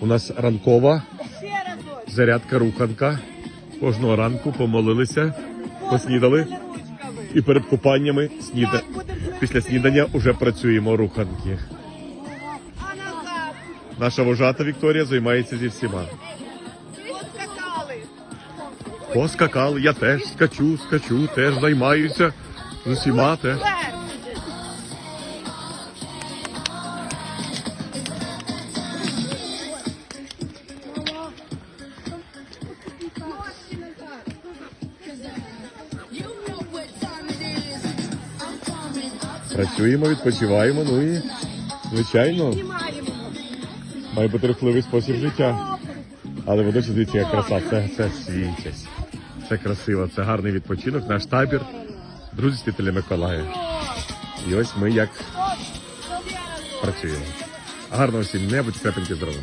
У нас ранкова зарядка руханка. Кожного ранку помолилися, поснідали і перед купаннями сніда. Після снідання вже працюємо руханки. Наша вожата Вікторія займається зі всіма. Поскакали. Поскакали, я теж скачу, скачу, теж займаюся з усіма теж. Працюємо, відпочиваємо, ну і звичайно, має бути рухливий спосіб життя. Але водночас дивіться, яка краса, це, це світять. Це красиво, це гарний відпочинок, наш табір, друзі світителя Миколая. І ось ми як працюємо. Гарного всім неба, будьте крепенькі здорові.